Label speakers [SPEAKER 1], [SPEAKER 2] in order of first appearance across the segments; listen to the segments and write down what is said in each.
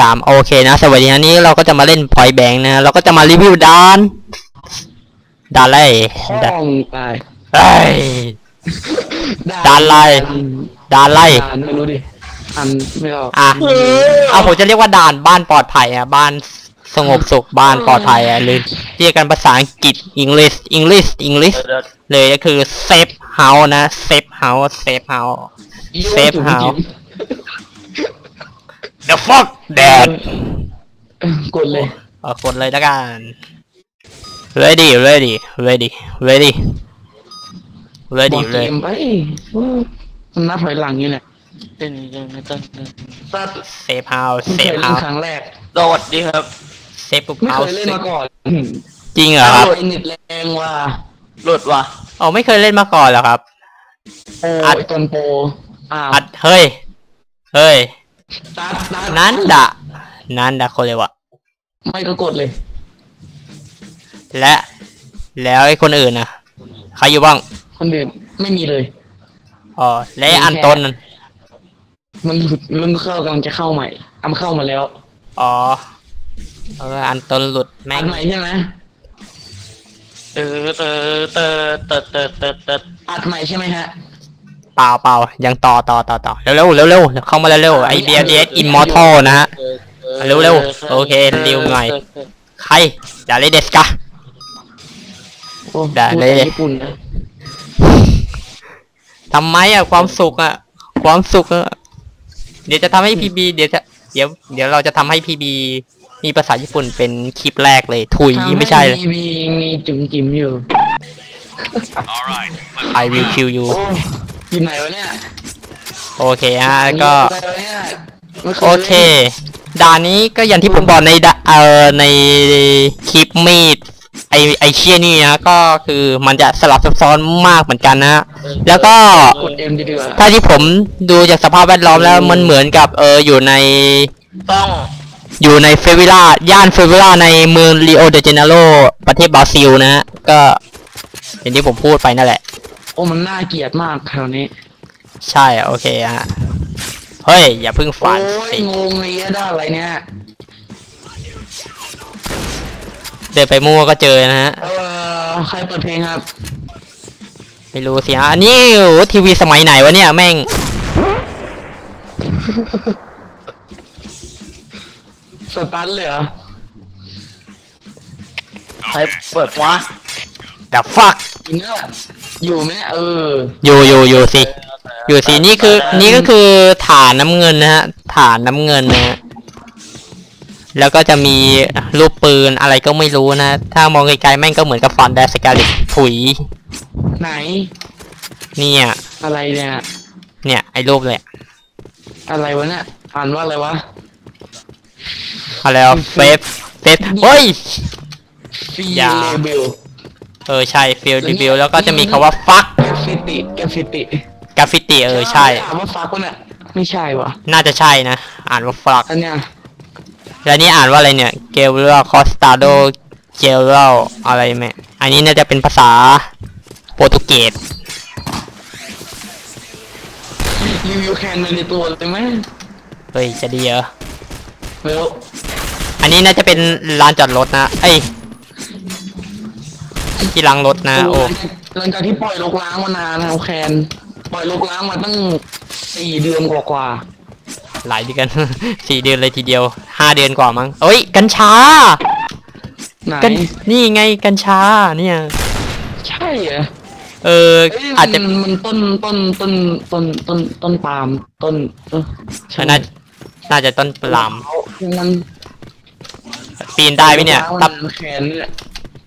[SPEAKER 1] สามโอเคนะ สวัสดีนะนี่เราก็จะมาเล่นพอยแบงนะเราก็จะมารีวิวดานดานอะไร
[SPEAKER 2] ห้
[SPEAKER 1] ดาน
[SPEAKER 2] องตาย
[SPEAKER 1] เอ้ยดานอะไรดานอะไร
[SPEAKER 2] ดานไม่รู้ดิอันไม่ออก
[SPEAKER 1] อะเอาผมจะเรียกว่าด่านบ้านปลอดภัยอะบ้านสงบสุขบ้านปลอดภัยอะหรือเรียกกันภาษาอังกฤษ English English English เลยก็คือ safe house นะ safe house safe house เซฟเฮาส์ the fuck dad
[SPEAKER 2] เออกดเลย
[SPEAKER 1] เออกดเลยแล้วกัน ready ready ready ready
[SPEAKER 2] บ
[SPEAKER 1] ready
[SPEAKER 2] อกเก
[SPEAKER 1] ready
[SPEAKER 2] มไปโอ้มันนับถอยหลังอยู่เนี่ย
[SPEAKER 3] ตึงตึงตึงตึงสัตว์
[SPEAKER 1] safe house
[SPEAKER 2] ไม่เคย
[SPEAKER 1] safe
[SPEAKER 2] เล่น
[SPEAKER 1] house
[SPEAKER 2] ครั้งแรก
[SPEAKER 3] สวัสดีครับ
[SPEAKER 1] safe
[SPEAKER 2] ไม่เค
[SPEAKER 1] house
[SPEAKER 2] ยเล่นมาก่อน
[SPEAKER 1] จริงเหรอครับ
[SPEAKER 2] โอ้ยเน็ตแรงว่ะ
[SPEAKER 3] หลุดว่ะ
[SPEAKER 1] อ๋อไม่เคยเล่นมาก่อนเหรอครับ
[SPEAKER 2] โอ้
[SPEAKER 1] อัด
[SPEAKER 2] ยตอนโปรอ้าว
[SPEAKER 1] อัดเฮ้ยเฮ้ย
[SPEAKER 2] ตัดตัด
[SPEAKER 1] นั้นดะนั้นดะคนเลยวะ
[SPEAKER 2] ไม่ก็กดเลย
[SPEAKER 1] และแล้วไอ้คนอื่นนะใครอยู่บ้าง
[SPEAKER 2] คนอื่นไม่มีเลย
[SPEAKER 1] อ๋อและไอ้อันต้นนั่น
[SPEAKER 2] มันหลุดมันเข้ากำลังจะเข้าใหม่อำเข้ามาแล้ว
[SPEAKER 1] อ๋อเอออันต้นหลุดแม่
[SPEAKER 2] อั
[SPEAKER 1] ง
[SPEAKER 2] นใหม่ใช่ไหม
[SPEAKER 3] เตอเตอเตอเตอเตอเตอเตอ
[SPEAKER 2] อัดใหม่ใช่ไหมฮะ
[SPEAKER 1] เปล่าเปล่ายังต่อต่อต่อต่อเร็วเร็วเร็วเร็วเข้ามาเร็วเร็วไอเบียเดสอินมอร์ทัลนะฮะเร็วๆโอเคเร็วหน่อยใครอย่าเลยเดสกะ
[SPEAKER 2] โอ้
[SPEAKER 1] ได้
[SPEAKER 2] พู
[SPEAKER 1] เลย
[SPEAKER 2] แต่ญี่ปุ่นนะ
[SPEAKER 1] ทำไมอะความสุขอะความสุขอะเดี๋ยวจะทำให้พีบีเดี๋ยวจะเดี๋ยวเดี๋ยวเราจะทำให้พีบีมีภาษาญี่ปุ่นเป็นคลิปแรกเลย ถุยไม่ใช่เลย
[SPEAKER 2] ทำมีมีจุ๋มจิ๋มอยู่
[SPEAKER 1] I will kill you
[SPEAKER 2] โอ้อยู่ไหนวะเนี่ย
[SPEAKER 1] โอเคฮะก็
[SPEAKER 2] อยู่ไหนวะเนี่ยไม่ย
[SPEAKER 1] โอเค ด่านนี้ก็อย่างที่ผมบอกในดะเอ่อในคลิปมีดไอไอเชียนี่นะก็คือมันจะสลับซับซ้อนมากเหมือนกันนะแล้วก็
[SPEAKER 2] กดเอ็มดีกว่า
[SPEAKER 1] ถ้าที่ผมดูจากสภาพแวดล้อมแล้วมันเหมือนกับเอออยู่ใน
[SPEAKER 3] ต้อง
[SPEAKER 1] อยู่ในเฟวิล่าย่านเฟวิล่าในเมืองริโอเดเจเนโรประเทศบราซิลนะฮะก็อย่างที่ผมพูดไปนั่นแหละ
[SPEAKER 2] โอ้มันน่าเกลียดมากแถวนี้
[SPEAKER 1] ใช่โอเคฮะเฮ้ย อย่าเพิ่ง
[SPEAKER 2] โอ้
[SPEAKER 1] ฝัน
[SPEAKER 2] ย
[SPEAKER 1] สิ
[SPEAKER 2] งงเลยอะได้อะไรเนี่ย
[SPEAKER 1] เดินไปมั่วก็เจอนะฮะ
[SPEAKER 2] เออใครเปิดเพลงครับ
[SPEAKER 1] ไม่รู้สิฮะอันนี้โอ้โหทีวีสมัยไหนวะเนี่ยแม่ง
[SPEAKER 2] สตันเลยเหรอ
[SPEAKER 3] ใครเปิดวะ
[SPEAKER 1] The fuck
[SPEAKER 2] จริงอะอ ยู่ไหมเนี่ยเออ
[SPEAKER 1] อยู่อยู่อยู่สิ อยู่สิ นี่คือ นี่ก็คือฐานน้ำเงินนะฮะ ฐานน้ำเงินนะฮะ แล้วก็จะมีรูปปืนอะไรก็ไม่รู้นะ ถ้ามองไกลๆแม่งก็เหมือนกับฟอนแดสกาลิกผุย
[SPEAKER 2] ไหน
[SPEAKER 1] เนี่ย
[SPEAKER 2] อะไรเนี่ย
[SPEAKER 1] เนี่ย ไอ้รูปเลย
[SPEAKER 2] อะไรวะเนี่ย อ่านว่าอะไรวะ
[SPEAKER 1] อะไรวะเฟฟเฟฟเฮ้ย
[SPEAKER 2] ฟี
[SPEAKER 1] อย่า
[SPEAKER 2] เลเบล
[SPEAKER 1] เออใช่ฟิลรีวิวแล้วก็จะมีคำว่าฟัก
[SPEAKER 2] แกฟิติแกฟิติ
[SPEAKER 1] กราฟฟิตี้เออใช่
[SPEAKER 2] อ่านว่าฟักวะเนี่ยไม่ใช่วะ
[SPEAKER 1] น่าจะใช่นะ อ่านว่าฟัก
[SPEAKER 2] อันเนี้ย
[SPEAKER 1] แล้วนี่อ่านว่าอะไรเนี่ยเกลเลคอสตาโดเกลเลอะไรแม่อันนี้น่าจะเป็นภาษาโปรตุเกส
[SPEAKER 2] รีวิวแคนมาในตัวเลยไหม
[SPEAKER 1] เฮ้ยจะดีเหรอ
[SPEAKER 2] เร็ว
[SPEAKER 1] อันนี้น่าจะเป็นลานจอดรถนะ เอ้ย ที่ล้างรถนะ โอ้
[SPEAKER 2] หลังจากที่ปล่อยลกล้างมานานนะแคนปล่อยลกล้างมาตั้งสี่เดือนกว่า
[SPEAKER 1] หลายเดือน สี่เดือนเลยทีเดียวห้าเดือนกว่ามั้งเอ้ย กัญชา
[SPEAKER 2] ๆไหน
[SPEAKER 1] กันนี่ไงกัญชาเนี่ย
[SPEAKER 2] ใช่เหรอ
[SPEAKER 1] เออ
[SPEAKER 2] เอ้ย
[SPEAKER 1] อาจจะ
[SPEAKER 2] มันมันต้นต้นต้นต้นต้นต้นปาล์มต้นเออใช่
[SPEAKER 1] น่าน่าจะต้นปลาม
[SPEAKER 2] มัน
[SPEAKER 1] ปีนได้ไหมเนี่ย
[SPEAKER 2] ตั
[SPEAKER 1] ถ้า
[SPEAKER 2] บแขนเนี่ย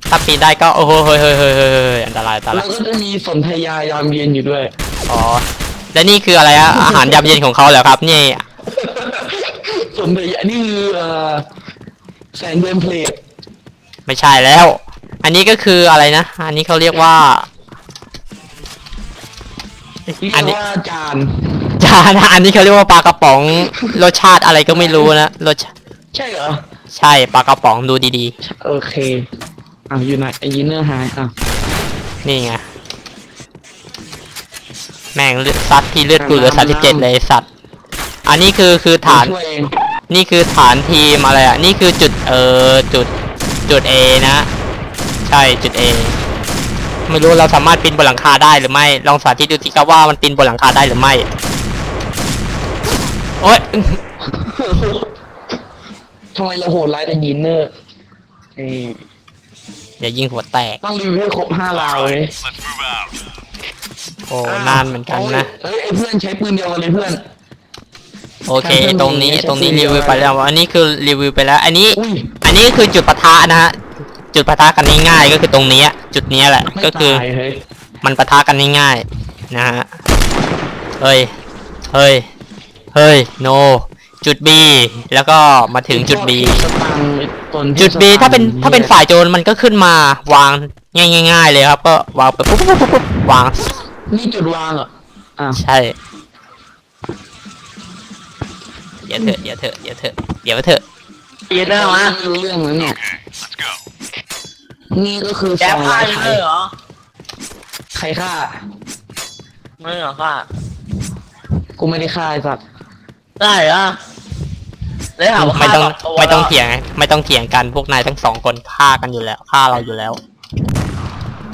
[SPEAKER 1] ถ้าปีนได้ก็โอ้โหเฮ้ยเฮ้ยเฮ้ยเฮ้ยเฮ้ยอันตรายอันต
[SPEAKER 2] แล้
[SPEAKER 1] รา
[SPEAKER 2] วยก็จะมีสนธยายามเย็นอยู่ด้วย
[SPEAKER 1] อ๋อ และนี่คืออะไรอะอาหารยามเย็นของเขาเหรอครับ นี่
[SPEAKER 2] สนธยานี่คือเอ่อแสนเดมเพลท
[SPEAKER 1] ไม่ใช่แล้ว อันนี้ก็คืออะไรนะ อันนี้เขาเรียกว่า
[SPEAKER 2] ที่
[SPEAKER 1] อัน
[SPEAKER 2] เรี
[SPEAKER 1] นี้
[SPEAKER 2] ยกว่าจาน
[SPEAKER 1] จานอันนี้เขาเรียกว่าปลากระป๋อง รสชาติอะไรก็ไม่รู้นะ รสชาติ
[SPEAKER 2] ใช่เหรอ
[SPEAKER 1] ใช่ปลากระป๋องดูดี
[SPEAKER 2] โอเค อะอยู่ไหนไอ้ยินเนอร์หายอะ
[SPEAKER 1] ๆนี่ไง แม่งเลือดซัดที่เลือดกูเหลือสามสิบเจ็ดเลยไอ้สัตว์ อันนี้คือคือฐาน
[SPEAKER 2] ช่วยเอง
[SPEAKER 1] นี่คือฐานทีมอะไรอะ นี่คือจุดเออจุดจุด A นะ ใช่จุด A ไม่รู้เราสามารถปีนบนหลังคาได้หรือไม่ลองสาธิตดูสิครับว่ามันปีนบนหลังคาได้หรือไม่โอ๊ย
[SPEAKER 2] ทำไมเราโหดร้ายแต่ยินเนอร์นี่
[SPEAKER 1] อ ย่ายิงหัวแตก
[SPEAKER 2] ต้องรีวิวให้ครบห้าลาวเลย
[SPEAKER 1] โอ้นานเหมือนกันนะ
[SPEAKER 2] เอ้ยไอ้เพื่อนใช้ปืนเดียวกันเลยเพื่อน
[SPEAKER 1] โอเคตรงนี้ตรงนี้รีวิวไปแล้ว อันนี้คือรีวิวไปแล้ว อันนี้
[SPEAKER 2] อุ้ย
[SPEAKER 1] อันนี้คือจุดปะทะนะฮะ จุดปะทะกันง่ายๆก็คือตรงนี้อะจุดเนี้ยแหละ
[SPEAKER 2] ไม่
[SPEAKER 1] ก็คือ
[SPEAKER 2] ตายเฮ้ย
[SPEAKER 1] มันปะทะกันง่ายๆนะฮะ เฮ้ย เฮ้ย เฮ้ย โน จุด B แล้วก็มาถึงจุด B
[SPEAKER 2] สตังค์ไอ้ตนที่
[SPEAKER 1] จุด B
[SPEAKER 2] สตังค์
[SPEAKER 1] ถ้าเป็นถ้าเป็นฝ่ายโจรมันก็ขึ้นมาวางง่ายๆเลยครับ ก็วางไปปุ๊บปุ๊บปุ๊บปุ๊บวาง
[SPEAKER 2] นี่จุดวางเหรออะ
[SPEAKER 1] ใช่เดี๋ยวเถอะเดี๋ยวเถอะเดี๋ยวเถอะเดี๋ยวเถอะ
[SPEAKER 3] เย็นได้ไหม
[SPEAKER 2] ไม่รู้เรื่องแล้วเนี่ยนี่ก็คือ
[SPEAKER 3] แก
[SPEAKER 2] สอง
[SPEAKER 3] พา
[SPEAKER 2] ร้อย
[SPEAKER 3] อยู่
[SPEAKER 2] ไท
[SPEAKER 3] เลยยเหรอ
[SPEAKER 2] ใครฆ่า
[SPEAKER 3] ไม่เหรอค่ะ
[SPEAKER 2] กูไม่ได้ฆ่าไอ้สัตว์
[SPEAKER 3] ได้เหรอ ได้ถามว่า
[SPEAKER 1] ไม่ต้อง
[SPEAKER 3] ฆ่าตัว
[SPEAKER 1] ไม่ต้องเถียงไม่ต้องเถียงกันพวกนายทั้งสองคนฆ่ากันอยู่แล้วฆ่าเราอยู่แล้ว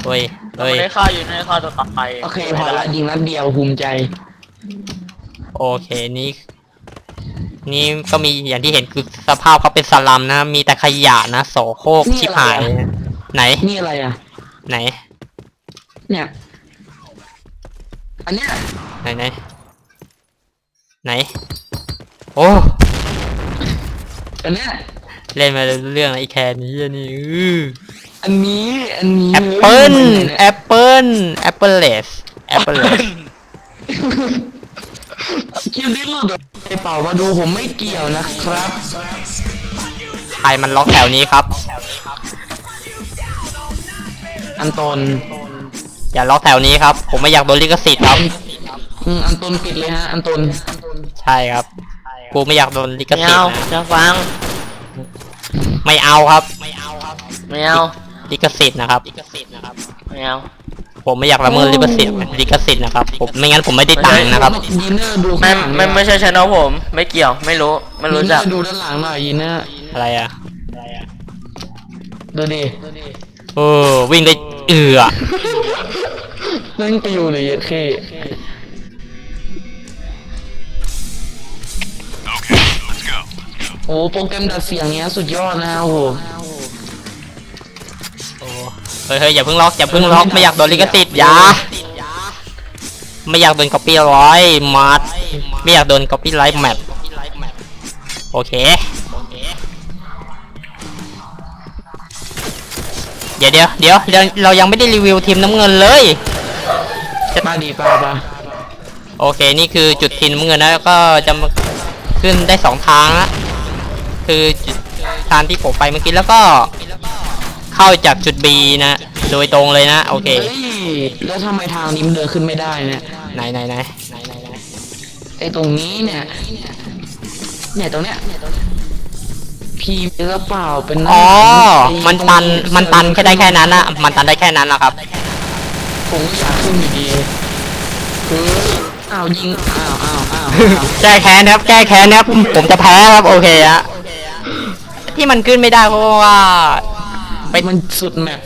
[SPEAKER 1] เฮ้ยเฮ้ย
[SPEAKER 3] ไม่ได้ฆ่าอยู่ในฆ่าตัวต่อไป
[SPEAKER 2] โอเคพอละยิงนัดเดียวภูมิใจ
[SPEAKER 1] โอเคนี่นี่ก็มีอย่างที่เห็นคือสภาพเขาเป็นสลัมนะ มีแต่ขยะนะโสโครก
[SPEAKER 2] นี่
[SPEAKER 1] ชิบ
[SPEAKER 2] อะไร
[SPEAKER 1] หาย
[SPEAKER 2] อะ
[SPEAKER 1] ไหน
[SPEAKER 2] นี่อะไรอะ
[SPEAKER 1] ไหน
[SPEAKER 2] เนี่ย อันเนี้ย
[SPEAKER 1] ไหนไหนไหน โอ้
[SPEAKER 2] อันเนี้ย
[SPEAKER 1] เล่นมาเรื่องไอ้แคนนี้อันนี้อื้อ
[SPEAKER 2] อันนี้อันนี้
[SPEAKER 1] แอปเปิล
[SPEAKER 2] ฮ้ย
[SPEAKER 1] แอปเปิลแอปเปิลเลสแอปเปิลเลส
[SPEAKER 2] คลิปนี้หลุดไปเป่ามาดูผมไม่เกี่ยวนะครับ
[SPEAKER 1] ใครมันล็อกแถวนี้ครับ
[SPEAKER 2] อันตน
[SPEAKER 1] อย่าล็อกแถวนี้ครับ ผมไม่อยากโดนลิขสิทธิ์ครับ
[SPEAKER 2] อืมอันตนปิดเลยฮะ อันตน
[SPEAKER 1] ใช่ครับ กูไม่อยากโดนลิข
[SPEAKER 3] ไม่
[SPEAKER 1] สิท
[SPEAKER 3] เอา
[SPEAKER 1] ธิ์นะ
[SPEAKER 3] จะฟัง
[SPEAKER 1] ไม่เอาครับ
[SPEAKER 3] ไม่เอา
[SPEAKER 1] ลิขสิทธิ์นะครับ
[SPEAKER 3] ไม่เอา
[SPEAKER 1] ผมไม่อยากละเมิดลิขสิทธิ์ลิขสิทธิ์นะครับ ผมไม่งั้นผมไม่ได้ตังค์นะครับ
[SPEAKER 2] ยีเนอร์ดู
[SPEAKER 3] ไม่
[SPEAKER 2] ข้างหลัง
[SPEAKER 3] ไม่ไม่ใช่ชแนลผม ไม่เกี่ยว ไม่รู้ ไม่รู้จัก
[SPEAKER 2] ยีเนอร์ดูด้านหลังหน่อยยีเนอร์
[SPEAKER 1] อะไรอะ
[SPEAKER 2] ดูดิ
[SPEAKER 1] เออวิ่งได้เอือ
[SPEAKER 2] เล่นปิวเลยเย็ดเค อ้โปรแกรมดัดเสียงเนี้ยสุดยอดนะโอ้โห
[SPEAKER 1] โอ้เฮ้ยเฮ้ยอย่าเพิ่งล็อกอย่าเพิ่งล็อกไม่อยากโดนลิขสิทธิ์อย่าไม่อยากโดน copy ร้อยมัดไม่อยากโดน copy ไลท์แมปโอเคเดี๋ยวเดี๋ยวเดี๋ยวเราเรายังไม่ได้รีวิวทีมน้ำเงินเลย
[SPEAKER 2] มาดีป่าป่ะ
[SPEAKER 1] โอเค นี่คือจุดทีมน้ำเงินนะแล้วก็จะมาขึ้นได้สองทางนะ คือจุดทางที่ผมไปเมื่อกี้แล้วก็เข้าจากจุด B นะ โดยตรงเลยนะ โอเค
[SPEAKER 2] เฮ้ยแล้วทำไมทางนี้มันเดินขึ้นไม่ได้เนี่ย
[SPEAKER 1] ไหนไหนไหน
[SPEAKER 2] ไอ้ตรงนี้เนี่ยเนี่ยตรงเนี้ยพีมีกระเป๋าเป็นหน้า
[SPEAKER 1] อ๋อ
[SPEAKER 2] ไอ้
[SPEAKER 1] มันตัน มันตันแค่ได้แค่นั้นนะมันตันได้แค่นั้นนะครับ
[SPEAKER 2] ผมก็อยากขึ้นอยู่ดีคืออ้าวยิงอ้าวอ้าวอ้าว
[SPEAKER 1] แก้แค้นครับ แก้แค้นครับผมจะแพ้ครับ โอเคฮะ ที่มันขึ้นไม่ได้เพราะว่าไป
[SPEAKER 2] มันสุดแมป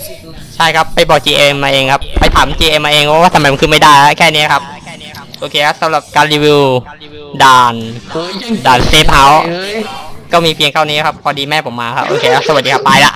[SPEAKER 1] ใช่ครับไปบอก GM มาเองครับไปถาม GM มาเองว่าทำไมมันขึ้นไม่ได้ฮะแค่นี้ครับโอเคครับสำหรับการรีวิวด่าน
[SPEAKER 2] เฮ้ยยัง
[SPEAKER 1] ด่านเซฟเฮาส์
[SPEAKER 2] เฮ้ย
[SPEAKER 1] ก็มีเพียงเท่านี้ครับ พอดีแม่ผมมาครับ โอเคครับ สวัสดีครับ ไปละ